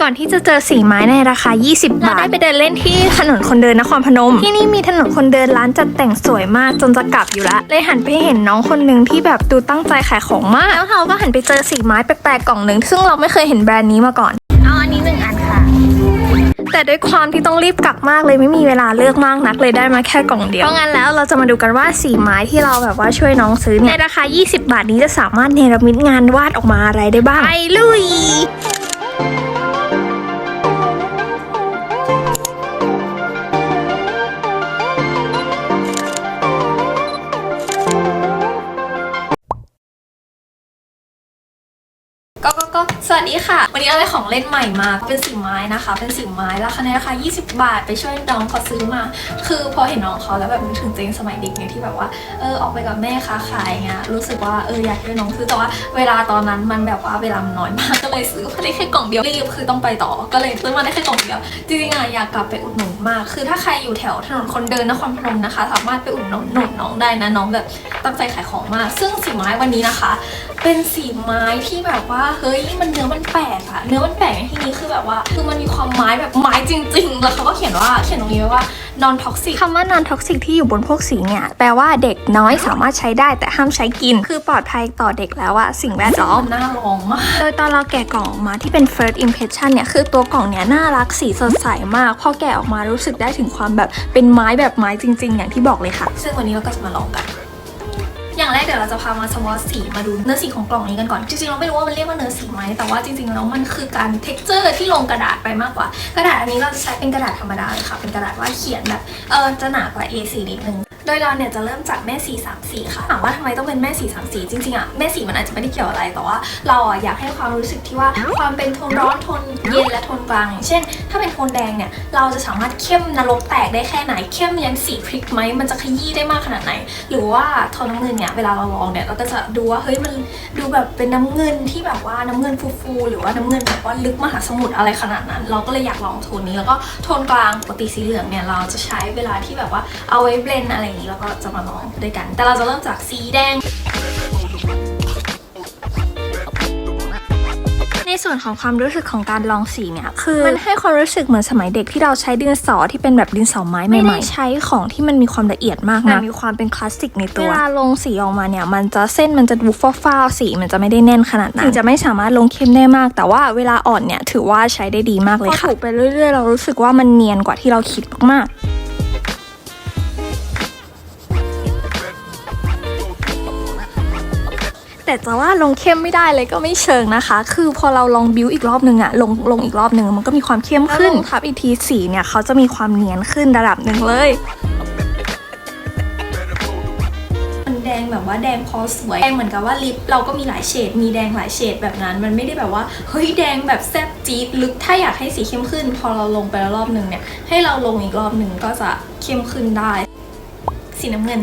ก่อนที่จะเจอสีไม้ในราคา 20 บาท ได้ไปเดินเล่นที่ถนนคนเดินนครพนม ที่นี่มีถนนคนเดินร้านจัดแต่งสวยมากจนจะกลับอยู่ละเลยหันไปเห็นน้องคนหนึ่งที่แบบดูตั้งใจขายของมาก แล้วเราก็หันไปเจอสีไม้แปลกๆกล่องหนึ่งซึ่งเราไม่เคยเห็นแบรนด์นี้มาก่อนเอาอันนี้หนึ่งอันค่ะ แต่ด้วยความที่ต้องรีบกลับมากเลยไม่มีเวลาเลือกมากนักเลยได้มาแค่กล่องเดียว เพราะงั้นแล้วเราจะมาดูกันว่าสีไม้ที่เราแบบว่าช่วยน้องซื้อเนี่ยในราคา 20 บาทนี้จะสามารถเนรมิตงานวาดออกมาอะไรได้บ้างไปลุย วันนี้เราได้ของเล่นใหม่มาเป็นสีไม้นะคะ เป็นสีไม้ราคาในราคา 20 บาท ไปช่วยน้องเขาซื้อมา คือพอเห็นน้องเขาแล้วแบบนึกถึงเจนสมัยเด็กไงที่แบบว่าเออออกไปกับแม่ค้าขายเงี้ยรู้สึกว่าเอออยากให้น้องซื้อแต่ว่าเวลาตอนนั้นมันแบบว่าเวลามันน้อยมากก็เลยซื้อมาได้แค่กล่องเดียวรีบคือต้องไปต่อก็เลยซื้อมาได้แค่กล่องเดียวจริงๆอะอยากกลับไปอุดหนุนมาก คือถ้าใครอยู่แถวถนนคนเดินนครพนมนะคะ สามารถไปอุดหนุนน้องได้นะน้องแบบตั้งใจขายของมาก ซึ่งสีไม้วันนี้นะคะ เป็นสีไม้ที่แบบว่าเฮ้ยมันเนื้อมันแปลกอะเนื้อมันแปลกในที่นี้คือแบบว่า คือมันมีความไม้แบบไม้จริง ๆ แล้วเขาก็เขียนว่าเขียนตรงนี้ไว้ว่า non toxic คำว่า non toxic ที่อยู่บนพวกสีเนี่ยแปลว่าเด็กน้อยสามารถใช้ได้แต่ห้ามใช้กิน คือปลอดภัยต่อเด็กแล้วอะสิ่งแวดล้อมน่าลองมาก โดยตอนเราแกะกล่องออกมาที่เป็น first impression เนี่ยคือตัวกล่องเนี่ยน่ารักสีสดใสมาก พอแกะออกมารู้สึกได้ถึงความแบบเป็นไม้แบบไม้จริง ๆ อย่างที่บอกเลยค่ะ ซึ่งวันนี้เราก็จะมาลองกัน อย่างแรกเดี๋ยวเราจะพามาสวอตสีมาดูเนื้อสีของกล่องนี้กันก่อน จริงๆเราไม่รู้ว่ามันเรียกว่าเนื้อสีไหมแต่ว่าจริงๆแล้วมันคือการเท็กเจอร์ที่ลงกระดาษไปมากกว่า กระดาษอันนี้เราจะใช้เป็นกระดาษธรรมดาเลยค่ะเป็นกระดาษว่าเขียนแบบเออจะหนากว่า A4 นิดนึง โดยเราเนี่ยจะเริ่มจากแม่สีสามสีค่ะถามว่าทำไมต้องเป็นแม่สีสามสีจริงๆอะแม่สีมันอาจจะไม่ได้เกี่ยวอะไรแต่ว่า เราอะอยากให้ความรู้สึกที่ว่าความเป็นโทนร้อนโทนเย็นและโทนกลางอย่างเช่น ถ้าเป็นโทนแดงเนี่ยเราจะสามารถเข้มนรกแตกได้แค่ไหนเข้มยันสีพริกไหมมันจะขยี้ได้มากขนาดไหน หรือว่าโทนน้ำเงินเนี่ยเวลาเราลองเนี่ยเราก็จะดูว่าเฮ้ยมันดูแบบเป็นน้ำเงินที่แบบว่าน้ำเงินฟูๆหรือว่าน้ำเงินแบบว่าลึกมหาสมุทรอะไรขนาดนั้น เราก็เลยอยากลองโทนนี้แล้วก็โทนกลางปกติสีเหลืองเนี่ยเราจะใช้เวลาที่แบบว่าเอาไว้เบลนอะไรนี้แล้วก็จะมาลองด้วยกัน แต่เราจะเริ่มจากสีแดง ในส่วนของความรู้สึกของการลองสีเนี่ย คือมันให้ความรู้สึกเหมือนสมัยเด็กที่เราใช้ดินสอที่เป็นแบบดินสอไม้ใหม่ๆไม่ได้ใช้ของที่มันมีความละเอียดมากนะมีความเป็นคลาสสิกในตัวเวลาลงสีออกมาเนี่ย มันจะเส้นมันจะดูฟ้าวๆสีมันจะไม่ได้แน่นขนาดนั้นถึงจะไม่สามารถลงเข้มได้มาก แต่ว่าเวลาอ่อนเนี่ยถือว่าใช้ได้ดีมากเลยค่ะพอถูไปเรื่อยๆเรารู้สึกว่ามันเนียนกว่าที่เราคิดมากๆ แต่จะว่าลงเข้มไม่ได้เลยก็ไม่เชิงนะคะ คือพอเราลองบิวอีกรอบนึงอะลงลงอีกรอบนึงมันก็มีความเข้มขึ้นทับอีกทีสีเนี่ยเขาจะมีความเนียนขึ้นระดับหนึ่งเลยมันแดงแบบว่าแดงพอสวยแดงเหมือนกับว่าลิปเราก็มีหลายเฉดมีแดงหลายเฉดแบบนั้น มันไม่ได้แบบว่าเฮ้ยแดงแบบแซ่บจี๊ดลึกถ้าอยากให้สีเข้มขึ้น พอเราลงไปแล้วรอบนึงเนี่ยให้เราลงอีกรอบหนึ่งก็จะเข้มขึ้นได้ สีน้ำเงิน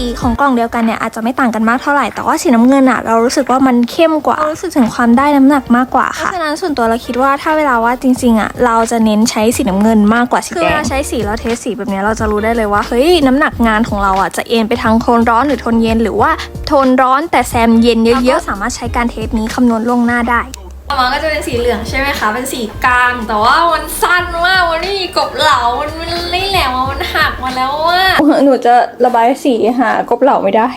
สีของกล่องเดียวกันเนี่ยอาจจะไม่ต่างกันมากเท่าไหร่ แต่ว่าสีน้ำเงินอะเรารู้สึกว่ามันเข้มกว่าเรารู้สึกถึงความได้น้ำหนักมากกว่าค่ะเพราะฉะนั้นส่วนตัวเราคิดว่าถ้าเวลาวาดจริงๆอะเราจะเน้นใช้สีน้ำเงินมากกว่าสีแดงคือเวลาใช้สีแล้วเทสสีแบบเนี้ยเราจะรู้ได้เลยว่าเฮ้ยน้ำหนักงานของเราอะจะเอ็นไปทางโทนร้อนหรือโทนเย็นหรือว่าโทนร้อนแต่แซมเย็นเยอะๆสามารถใช้การเทสนี้คำนวณล่วงหน้าได้ ต่อมาก็จะเป็นสีเหลืองใช่ไหมคะ เป็นสีกลาง แต่ว่ามันสั้นมาก มันไม่มีกบเหลา มันมันไม่แหลมอะมันหักมาแล้วว่าหนูจะระบายสีหากบเหล่าไม่ได้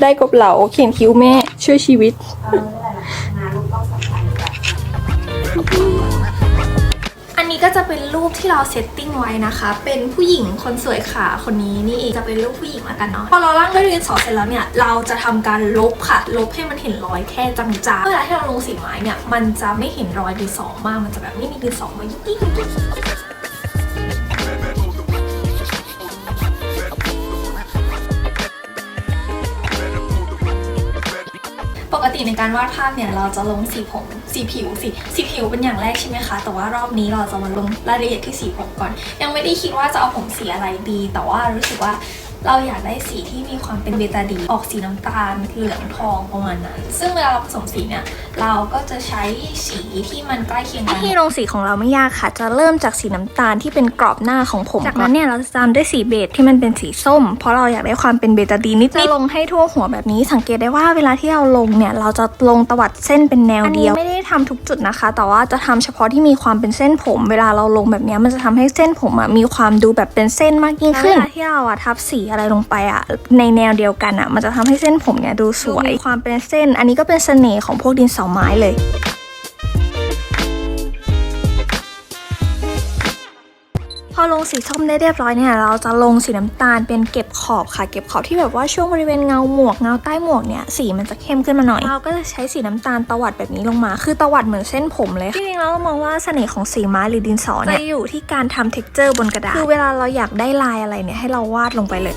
ได้กบเหล่าเขียนคิ้วแม่ช่วยชีวิตอั นี้ก็จะเป็นรูปที่เราเซตติ้งไว้นะคะ เป็นผู้หญิงคนสวยขาคนนี้นี่เองจะเป็นรูปผู้หญิงแล้วกันเนาะพอเราล่างด้วยดินสอเสร็จแล้วเนี่ยเราจะทำการลบค่ะ ลบให้มันเห็นรอยแค่จางๆเวลาที่เราลงสีไม้เนี่ยมันจะไม่เห็นรอยดินสอมากมันจะแบบไม่มีดินสอมายุก ติในการวาดภาพเนี่ยเราจะลงสีผมสีผิวสีสีผิวเป็นอย่างแรกใช่ไหมคะ แต่ว่ารอบนี้เราจะมาลงรายละเอียดที่สีผมก่อน ยังไม่ได้คิดว่าจะเอาผมสีอะไรดี แต่ว่ารู้สึกว่า เราอยากได้สีที่มีความเป็นเบตาดีนออกสีน้ำตาลเหลืองทองประมาณนั้น ซึ่งเวลาเราผสมสีเนี่ย เราก็จะใช้สีที่มันใกล้เคียงกันที่ลงสีของเราไม่ยากค่ะ จะเริ่มจากสีน้ำตาลที่เป็นกรอบหน้าของผม จากนั้นเนี่ยเราจะตามด้วยสีเบจที่มันเป็นสีส้ม เพราะเราอยากได้ความเป็นเบตาดีนนิดๆจะลงให้ทั่วหัวแบบนี้สังเกตได้ว่าเวลาที่เราลงเนี่ยเราจะลงตวัดเส้นเป็นแนวเดียว ไม่ได้ทำทุกจุดนะคะ แต่ว่าจะทำเฉพาะที่มีความเป็นเส้นผม เวลาเราลงแบบเนี้ยมันจะทำให้เส้นผมอะมีความดูแบบเป็นเส้นมากยิ่งขึ้นเวลาที่เราอะทับสีอะไรลงไปอะในแนวเดียวกันอะมันจะทำให้เส้นผมเนี่ยดูสวยความเป็นเส้น อันนี้ก็เป็นเสน่ห์ของพวกดินสอไม้เลย อลงสีส้มได้เรียบร้อยเนี่ยเราจะลงสีน้ำตาลเป็นเก็บขอบค่ะ เก็บขอบที่แบบว่าช่วงบริเวณเงาหมวกเงาใต้หมวกเนี่ยสีมันจะเข้มขึ้นมาหน่อย เราก็จะใช้สีน้ำตาลตวัดแบบนี้ลงมา คือตวัดเหมือนเส้นผมเลยจริงๆแล้วเรามองว่าเสน่ห์ของสีไม้หรือดินสอเนี่ยจะอยู่ที่การทำ texture บนกระดาษคือเวลาเราอยากได้ลายอะไรเนี่ยให้เราวาดลงไปเลย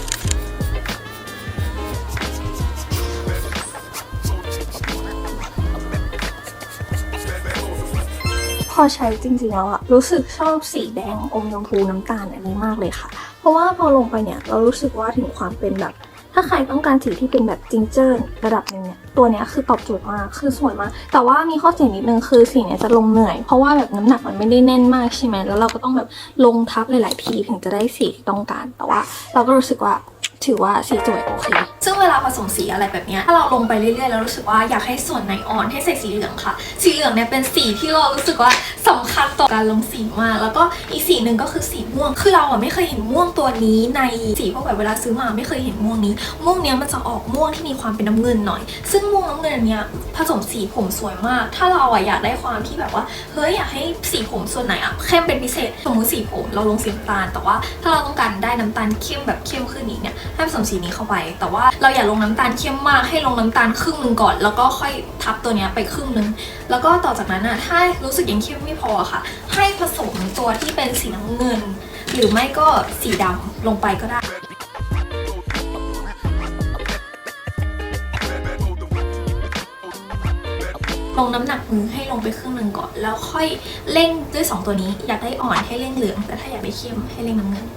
อใช้จริงๆแล้วอะรู้สึกชอบสีแดงอมชมพูน้ำตาลอันนี้มากเลยค่ะ เพราะว่าพอลงไปเนี่ยเรารู้สึกว่าถึงความเป็นแบบ ถ้าใครต้องการสีที่เป็นแบบจิงเจอร์ระดับหนึ่งเนี่ยตัวเนี้ยคือตอบโจทย์มากคือสวยมาก แต่ว่ามีข้อเสียนิดนึงคือสีเนี่ยจะลงเหนื่อย เพราะว่าแบบน้ำหนักมันไม่ได้แน่นมากใช่ไหมแล้วเราก็ต้องแบบลงทับหลายๆทีถึงจะได้สีที่ต้องการ แต่ว่า เราก็รู้สึกว่าถือว่าสีสวยโอเค ซึ่งเวลาผสมสีอะไรแบบนี้ถ้าเราลงไปเรื่อยๆแล้วรู้สึกว่าอยากให้ส่วนไหนอ่อนให้ใส่สีเหลืองค่ะ สีเหลืองเนี่ยเป็นสีที่เรารู้สึกว่าสำคัญต่อการลงสีมากแล้วก็อีกสีหนึ่งก็คือสีม่วง คือเราอะไม่เคยเห็นม่วงตัวนี้ในสีพวกแบบเวลาซื้อมาไม่เคยเห็นม่วงนี้ ม่วงเนี้ยมันจะออกม่วงที่มีความเป็นน้ำเงินหน่อย ซึ่งม่วงน้ำเงินอันเนี้ยผสมสีผมสวยมาก ถ้าเราอะอยากได้ความที่แบบว่าเฮ้ยอยากให้สีผมส่วนไหนอะเข้มเป็นพิเศษสมมติสีผมเราลงสีน้ำตาล แต่ว่าถ้าเราต้องการได้น้ำตาลเข้มแบบเข้มขึ้นอีกเนี่ยให้ผสมสีนี้เข้าไป แต่ว่า เราอย่าลงน้ำตาลเข้มมากให้ลงน้ำตาลครึ่งหนึงก่อน แล้วก็ค่อยทับตัวเนี้ยไปครึ่งหนึง แล้วก็ต่อจากนั้นอะถ้ารู้สึกยังเข้มไม่พอค่ะ ให้ผสมตัวที่เป็นสีน้ำเงิน หรือไม่ก็สีดำลงไปก็ได้ลงน้ำหนักมือให้ลงไปครึ่งหนึ่งก่อน แล้วค่อยเร่งด้วย 2 ตัวนี้ อยากได้อ่อนให้เร่งเหลือง แต่ถ้าอยากได้เข้มให้เร่งน้ำเงิน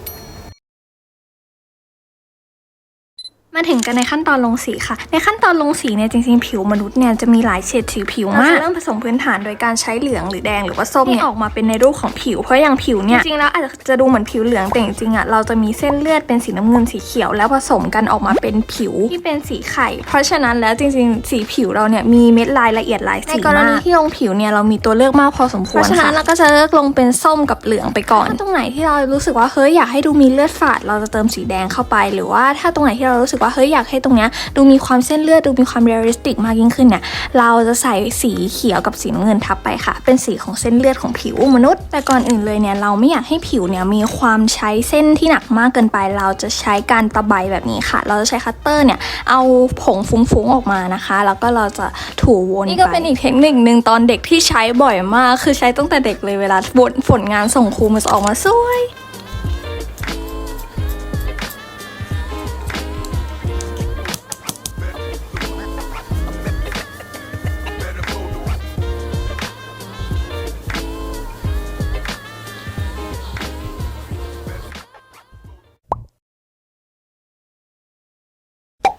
มาถึงกันในขั้นตอนลงสีค่ะ ในขั้นตอนลงสีเนี่ยจริงๆผิวมนุษย์เนี่ยจะมีหลายเฉดสีผิวมากเราจะเริ่มผสมพื้นฐานโดยการใช้เหลืองหรือแดงหรือว่าส้มเนี่ยออกมาเป็นในรูปของผิว เพราะอย่างผิวเนี่ยจริงๆแล้วอาจจะดูเหมือนผิวเหลืองแต่จริงๆอะเราจะมีเส้นเลือดเป็นสีน้ำเงินสีเขียว แล้วผสมกันออกมาเป็นผิวที่เป็นสีไข่ เพราะฉะนั้นแล้วจริงๆ สีผิวเราเนี่ยมีเม็ดลายละเอียดหลายสีในกรณีที่ลงผิวเนี่ยเรามีตัวเลือกมากพอสมควรเพราะฉะนั้นเราก็จะเลือกลงเป็นส้มกับเหลืองไปก่อนถ้าตรงไหนที่เรารู้สึกว่าเฮ้ยอยากให้ดูมีเลือดฝาดเราจะเติมสีแดงเข้าไป หรือว่าถ้าตรงไหนที่เรารู้สึกว่าเฮ้ยอยากให้ตรงเนี้ยดูมีความเส้นเลือดดูมีความเรียลลิสติกมากยิ่งขึ้นเนี่ยเราจะใส่สีเขียวกับสีน้ำเงินทับไปค่ะ เป็นสีของเส้นเลือดของผิวมนุษย์ แต่ก่อนอื่นเลยเนี่ยเราไม่อยากให้ผิวเนี่ยมีความใช้เส้นที่หนักมากเกินไป เราจะใช้การตะไบแบบนี้ค่ะ เราจะใช้คัตเตอร์เนี่ยเอาผงฟุ้งๆออกมานะคะ แล้วก็เราจะถูวนนี่ก็เป็นอีกเทคนิคหนึ่งตอนเด็กที่ใช้บ่อยมาก คือใช้ตั้งแต่เด็กเลยเวลาบนฝนงานส่งครูมันจะออกมาสวย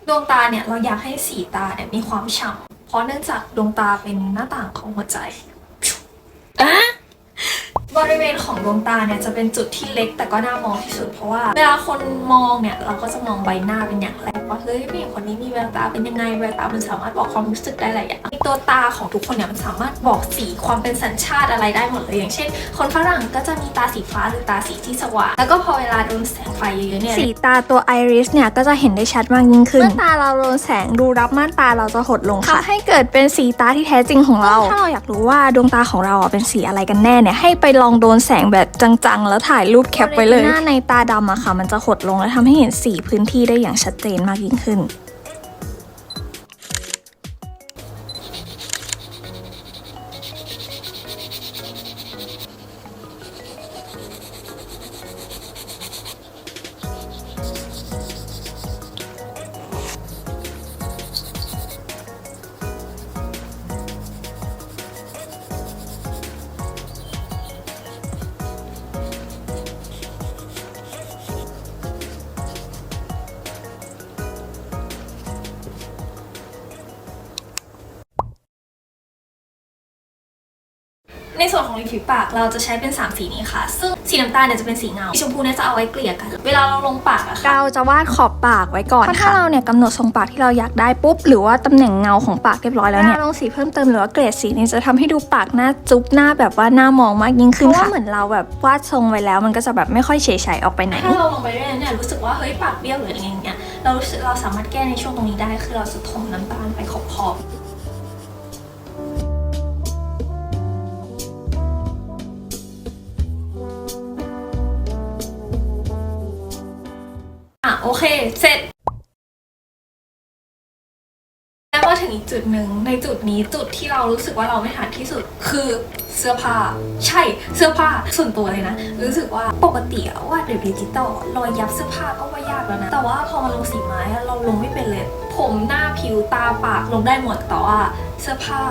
ดวงตาเนี่ยเราอยากให้สีตาเนี่ยมีความฉ่ำเพราะเนื่องจากดวงตาเป็นหน้าต่างของหัวใจ บริเวณของดวงตาเนี่ยจะเป็นจุดที่เล็กแต่ก็น่ามองที่สุดเพราะว่าเวลาคนมองเนี่ยเราก็จะมองใบหน้าเป็นอย่างแรกว่าเฮ้ยผู้หญิงคนนี้มีแววตาเป็นยังไงแววตามันสามารถบอกความรู้สึกได้หลายอย่างตัวตาของทุกคนเนี่ยมันสามารถบอกสีความเป็นสัญชาติอะไรได้หมดเลยอย่างเช่น คนฝรั่งก็จะมีตาสีฟ้าหรือตาสีที่สว่างแล้วก็พอเวลาโดนแสงไฟเยอะๆเนี่ยสีตาตัวไอริสเนี่ยก็จะเห็นได้ชัดมากยิ่งขึ้นเมื่อตาเราโดนแสงดูรับม่านตาเราจะหดลงค่ะทำให้เกิดเป็นสีตาที่แท้จริงของเรา ถ้าเราอยากรู้ว่าดวงตาของเราอะเป็นสีอะไรกันแน่เนี่ยให้ไปลององโดนแสงแบบจังๆ แล้วถ่ายรูปแคปไว้เลย หน้าในตาดำอะค่ะ มันจะหดลงและทำให้เห็นสีพื้นที่ได้อย่างชัดเจนมากยิ่งขึ้น ในส่วนของริมฝีปากเราจะใช้เป็น 3 สีนี้ค่ะ ซึ่งสีน้ำตาลเนี่ยจะเป็นสีเงาสีชมพูเนี่ยจะเอาไว้เกลี่ยกัน เวลาเราลงปากอะค่ะเราจะวาดขอบปากไว้ก่อนถ้าเราเนี่ยกำหนดทรงปากที่เราอยากได้ปุ๊บ หรือว่าตำแหน่งเงาของปากเรียบร้อยแล้วเนี่ยลงสีเพิ่มเติมหรือว่าเกรดสีเนี่ยจะทำให้ดูปากหน้าจุ๊บหน้าแบบว่าหน้ามองมากยิ่งขึ้นเพราะว่าเหมือนเราแบบวาดทรงไว้แล้วมันก็จะแบบไม่ค่อยเฉยๆออกไปไหนถ้าเราลงไปเรื่อยๆเนี่ยรู้สึกว่าเฮ้ยปากเบี้ยวหรืออะไรอย่างเงี้ยเรารู้สึกเราสามารถแก้ในช่วงตรงนี้ได้คือเราจะถมน้ำตาลไปขอบๆ โอเค เสร็จ แล้วมาถึงอีกจุดหนึ่งในจุดนี้จุดที่เรารู้สึกว่าเราไม่ถนัดที่สุดคือเสื้อผ้า ใช่เสื้อผ้าส่วนตัวเลยนะ รู้สึกว่าปกติอะวาดแบบดิจิตอลรอยยับเสื้อผ้าก็ว่ายากแล้วนะ แต่ว่าพอมาลงสีไม้เราลงไม่เป็นเลย ผมหน้าผิวตาปากลงได้หมดแต่ว่าเสื้อผ้า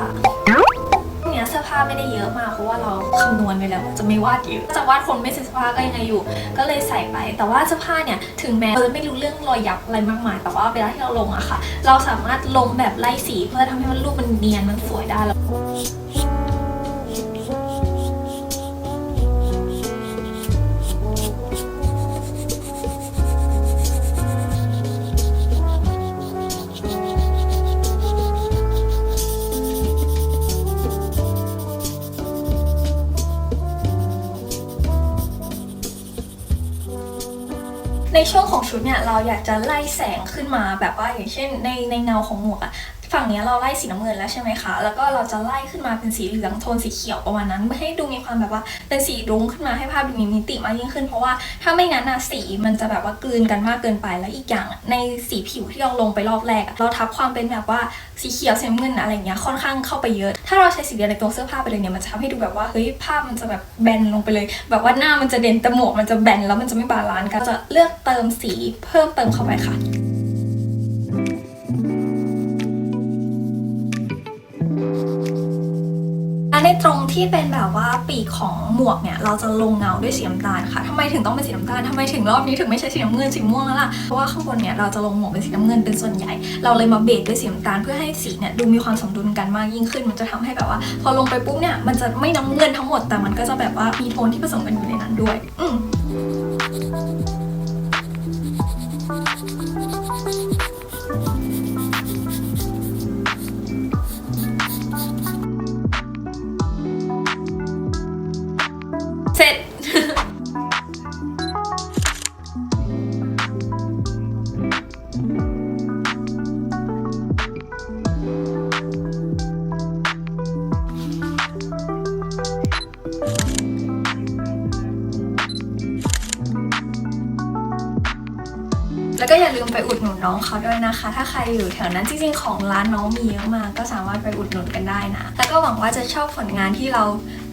เนี่ยเสื้อผ้าไม่ได้เยอะมากเพราะว่าเราคำนวณไปแล้วว่าจะไม่วาดเยอะจะวาดคนไม่ใส่เสื้อผ้าก็ยังไงอยู่ ก็เลยใส่ไป แต่ว่าเสื้อผ้าเนี่ยถึงแม้เราจะไม่รู้เรื่องรอยยับอะไรมากมาย แต่ว่าเวลาที่เราลงอะค่ะ เราสามารถลงแบบไล่สี เพื่อทำให้มันรูปมันเนียนมันสวยได้แล้ว ในช่วงของชุดเนี่ยเราอยากจะไล่แสงขึ้นมาแบบว่าอย่างเช่นในในเงาของหมวกอะ ฝั่งนี้เราไล่สีน้ำเงินแล้วใช่ไหมคะ แล้วก็เราจะไล่ขึ้นมาเป็นสีเหลืองโทนสีเขียวประมาณนั้นให้ดูมีความแบบว่าเป็นสีรุ้งขึ้นมาให้ภาพดูมีมิติมากยิ่งขึ้น เพราะว่าถ้าไม่งั้นอะสีมันจะแบบว่ากลืนกันมากเกินไป แล้วอีกอย่างในสีผิวที่เราลงไปรอบแรก เราทับความเป็นแบบว่าสีเขียวสีน้ำเงินอะไรเงี้ยค่อนข้างเข้าไปเยอะ ถ้าเราใช้สีเดียวในตรงเสื้อผ้าไปเลยเนี่ยมันจะทำให้ดูแบบว่าเฮ้ยภาพมันจะแบบแบนลงไปเลย แบบว่าหน้ามันจะเด่นแต่หมวกมันจะแบนแล้วมันจะไม่บาลานซ์กันจะเลือกเติมสีเพิ่มเติมเข้าไปค่ะ ตรงที่เป็นแบบว่าปีกของหมวกเนี่ยเราจะลงเงาด้วยสีน้ำตาลค่ะทำไมถึงต้องเป็นสีน้ำตาลทำไมถึงรอบนี้ถึงไม่ใช่สีน้ำเงินสีม่วงแล้วล่ะเพราะว่าข้างบนเนี่ยเราจะลงหมวกเป็นสีน้ำเงินเป็นส่วนใหญ่ เราเลยมาเบสด้วยสีน้ำตาลเพื่อให้สีเนี่ยดูมีความสมดุลกันมากยิ่งขึ้น มันจะทำให้แบบว่า พอลงไปปุ๊บเนี่ยมันจะไม่น้ำเงินทั้งหมดแต่มันก็จะแบบว่ามีโทนที่ผสมกันอยู่ในนั้นด้วย อืม น้องเขาด้วยนะคะ ถ้าใครอยู่แถวนั้นจริงๆของร้านน้องมีเยอะมากก็สามารถไปอุดหนุนกันได้นะ แล้วก็หวังว่าจะชอบผลงานที่เรา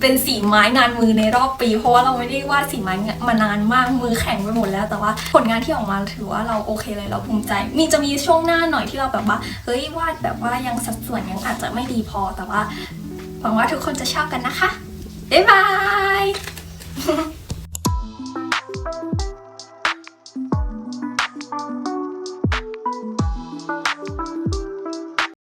เป็นสีไม้งานมือในรอบปี เพราะว่าเราไม่ได้วาดสีไม้มานานมากมือแข็งไปหมดแล้ว แต่ว่าผลงานที่ออกมาถือว่าเราโอเคเลยเราภูมิใจ มีจะมีช่วงหน้าหน่อยที่เราแบบว่าเฮ้ยวาดแบบว่ายังสัดส่วนยังอาจจะไม่ดีพอแต่ว่าหวังว่าทุกคนจะชอบกันนะคะบ๊ายบาย